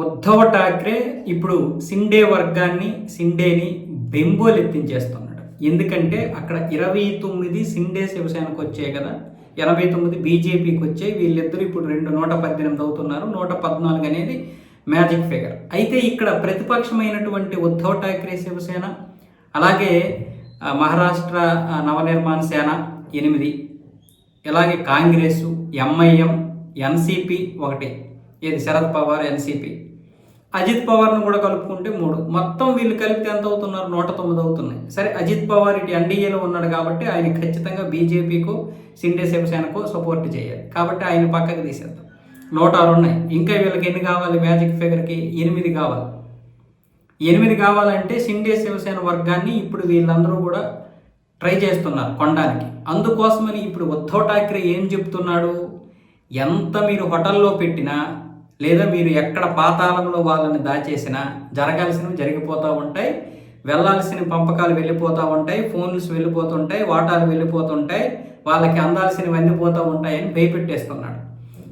ఉద్ధవ్ ఠాక్రే ఇప్పుడు సిండే వర్గాన్ని సిండేని బెంబోలెత్తించేస్తున్నాడు ఎందుకంటే అక్కడ ఇరవై తొమ్మిది సిండే శివసేనకు వచ్చాయి కదా ఎనభై తొమ్మిది బీజేపీకి వచ్చాయి. వీళ్ళిద్దరూ ఇప్పుడు రెండు నూట పద్దెనిమిది అవుతున్నారు నూట పద్నాలుగు అనేది మ్యాజిక్ ఫిగర్. అయితే ఇక్కడ ప్రతిపక్షమైనటువంటి ఉద్ధవ్ ఠాక్రే శివసేన అలాగే మహారాష్ట్ర నవనిర్మాణ సేన ఎనిమిది ఇలాగే కాంగ్రెస్ ఎంఐఎం ఎన్సిపి ఒకటి. ఇది శరద్ పవార్ ఎన్సిపి. అజిత్ పవార్ను కూడా కలుపుకుంటే మూడు. మొత్తం వీళ్ళు కలిపితే ఎంత అవుతున్నారు నూట తొమ్మిది అవుతున్నాయి. సరే అజిత్ పవార్ ఇటు ఎన్డీఏలో ఉన్నాడు కాబట్టి ఆయన ఖచ్చితంగా బీజేపీకు సిండే శివసేనకు సపోర్ట్ చేయాలి. కాబట్టి ఆయన పక్కకు తీసేద్దాం. నూట ఆరు ఉన్నాయి. ఇంకా వీళ్ళకి ఎన్ని కావాలి? మ్యాజిక్ ఫిగర్కి ఎనిమిది కావాలి. ఎనిమిది కావాలంటే సిండే శివసేన వర్గాన్ని ఇప్పుడు వీళ్ళందరూ కూడా ట్రై చేస్తున్నారు కొనడానికి అందుకోసమని ఇప్పుడు ఉద్ధవ్ ఠాక్రే ఏం చెప్తున్నాడు? ఎంత మీరు హోటల్లో పెట్టినా లేదా మీరు ఎక్కడ పాతాళంలో వాళ్ళని దాచేసినా జరగాల్సినవి జరిగిపోతూ ఉంటాయి వెళ్ళాల్సిన పంపకాలు వెళ్ళిపోతూ ఉంటాయి ఫోన్స్ వెళ్ళిపోతుంటాయి వాటాలు వెళ్ళిపోతుంటాయి వాళ్ళకి అందాల్సినవి అందిపోతూ ఉంటాయని భయపెట్టేస్తున్నాడు.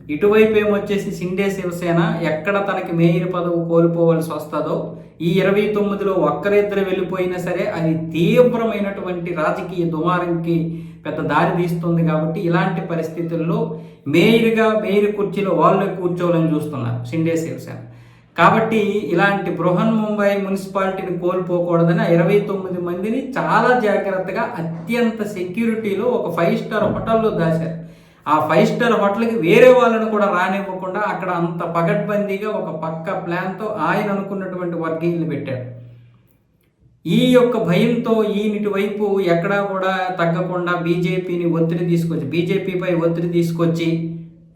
ఇటువైపు ఏమొచ్చేసి సిండే శివసేన ఎక్కడ తనకి మేయర్ పదవి కోల్పోవలసి వస్తుందో ఈ ఇరవై తొమ్మిదిలో ఒక్కరిద్దరు వెళ్ళిపోయినా సరే అది తీవ్రమైనటువంటి రాజకీయ దుమారంకి పెద్ద దారి తీస్తుంది కాబట్టి ఇలాంటి పరిస్థితుల్లో మేయర్గా మేయర్ కుర్చీలో వాళ్ళే కూర్చోవాలని చూస్తున్నారు సిండే శివసేన. కాబట్టి ఇలాంటి బృహన్ ముంబై మున్సిపాలిటీని కోల్పోకూడదని ఆ ఇరవై తొమ్మిది మందిని చాలా జాగ్రత్తగా అత్యంత సెక్యూరిటీలో ఒక ఫైవ్ స్టార్ హోటల్లో దాశారు ఆ ఫైవ్ స్టార్ హోటల్కి వేరే వాళ్ళని కూడా రానివ్వకుండా అక్కడ అంత పగడ్బందీగా ఒక పక్క ప్లాన్తో ఆయన అనుకున్నటువంటి వర్గీయులు పెట్టాడు ఈ యొక్క భయంతో ఈయనటి వైపు ఎక్కడా కూడా తగ్గకుండా బీజేపీని ఒత్తిడి తీసుకొచ్చి బీజేపీపై ఒత్తిడి తీసుకొచ్చి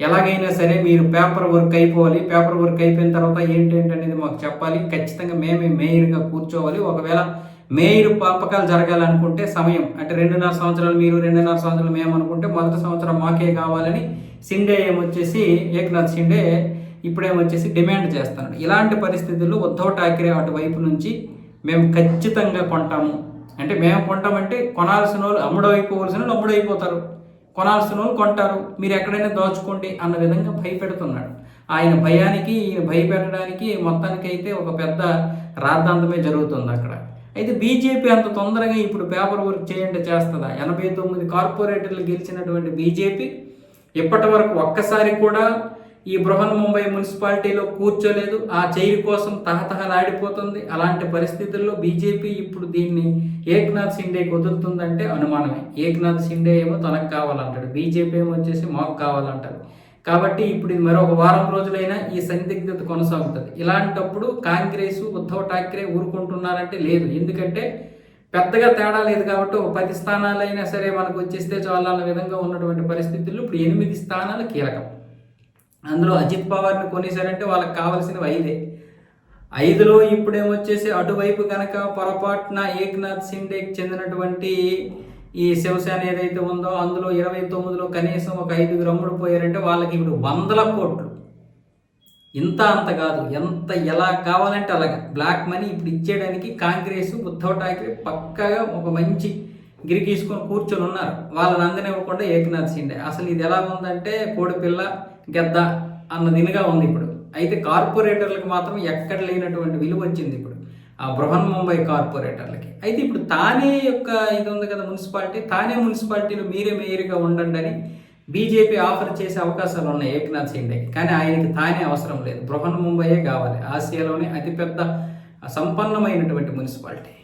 ఎలాగైనా సరే మీరు పేపర్ వర్క్ అయిపోవాలి. పేపర్ వర్క్ అయిపోయిన తర్వాత ఏంటంటే అనేది మాకు చెప్పాలి. ఖచ్చితంగా మేమే మేయర్గా కూర్చోవాలి. ఒకవేళ మేయర్ పంపకాలు జరగాలనుకుంటే సమయం. అంటే రెండున్నర సంవత్సరాలు మీరు రెండున్నర సంవత్సరాలు మేము అనుకుంటే మొదటి సంవత్సరం మాకే కావాలని సిండే ఏమొచ్చేసి ఏకనాథ్ సిండే ఇప్పుడేమొచ్చేసి డిమాండ్ చేస్తున్నాడు. ఇలాంటి పరిస్థితుల్లో ఉద్ధవ్ ఠాక్రే అటువైపు నుంచి మేము ఖచ్చితంగా కొంటాము. అంటే మేము కొంటామంటే కొనాల్సిన వాళ్ళు అమ్ముడైపోవలసిన వాళ్ళు అమ్ముడైపోతారు. కొనాల్సిన వాళ్ళు కొంటారు. మీరు ఎక్కడైనా దోచుకోండి అన్న విధంగా భయపెడుతున్నాడు. ఆయన భయానికి ఈయన భయపెట్టడానికి మొత్తానికైతే ఒక పెద్ద రాద్ధాంతమే జరుగుతుంది అక్కడ. అయితే బీజేపీ అంత తొందరగా ఇప్పుడు పేపర్ వర్క్ చేయండి చేస్తుందా? ఎనభై తొమ్మిది కార్పొరేటర్లు గెలిచినటువంటి బీజేపీ ఇప్పటి వరకు ఒక్కసారి కూడా ఈ బృహన్ ముంబై మున్సిపాలిటీలో కూర్చోలేదు. ఆ చైర్ కోసం తహతహలాడిపోతుంది. అలాంటి పరిస్థితుల్లో బీజేపీ ఇప్పుడు దీన్ని ఏక్నాథ్ సిండేకి వదులుతుందంటే అనుమానమే. ఏక్నాథ్ సిండే ఏమో తనకు కావాలంటాడు. బీజేపీ ఏమో వచ్చేసి మాకు కావాలంటాడు. కాబట్టి ఇప్పుడు ఇది మరొక వారం రోజులైనా ఈ సందిగ్ధత కొనసాగుతుంది. ఇలాంటప్పుడు కాంగ్రెస్ ఉద్ధవ్ ఠాక్రే ఊరుకుంటున్నారంటే లేదు. ఎందుకంటే పెద్దగా తేడా లేదు కాబట్టి ఒక పది స్థానాలైనా సరే మనకు వచ్చేస్తే చాలా అన్న విధంగా ఉన్నటువంటి పరిస్థితుల్లో ఇప్పుడు ఎనిమిది స్థానాలు కీలకం. అందులో అజిత్ పవార్ని కొనేశారంటే వాళ్ళకి కావాల్సినవి ఐదే. ఐదులో ఇప్పుడేమొచ్చేసి అటువైపు కనుక పొరపాటున ఏక్నాథ్ సిండేకి చెందినటువంటి ఈ శివసేన ఏదైతే ఉందో అందులో ఇరవై తొమ్మిదిలో కనీసం ఒక ఐదుగురు అమ్ముడు పోయారంటే వాళ్ళకి ఇప్పుడు వందల కోట్లు. ఇంత అంత కాదు. ఎంత ఎలా కావాలంటే అలాగా. బ్లాక్ మనీ ఇప్పుడు ఇచ్చేయడానికి కాంగ్రెస్ ఉద్ధవ్ ఠాక్రే పక్కగా ఒక మంచి గిరి తీసుకొని కూర్చొని ఉన్నారు. వాళ్ళని అందనివ్వకుండా ఏకనాథ్ సిండే అసలు ఇది ఎలా ఉందంటే కోడిపిల్ల గెద్ద అన్న దినిగా ఉంది ఇప్పుడు. అయితే కార్పొరేటర్లకు మాత్రం ఎక్కడ లేనటువంటి విలువ వచ్చింది ఇప్పుడు. బృహన్ ముంబై కార్పొరేటర్లకి. అయితే ఇప్పుడు తానే యొక్క ఇది ఉంది కదా మున్సిపాలిటీ తానే మున్సిపాలిటీలో మీరే మేయర్గా ఉండండి అని బీజేపీ ఆఫర్ చేసే అవకాశాలు ఉన్నాయి ఏకనాథ్ సిండేకి కానీ ఆయనకి తానే అవసరం లేదు. బృహన్ ముంబైయే కావాలి. ఆసియాలోనే అతిపెద్ద సంపన్నమైనటువంటి మున్సిపాలిటీ.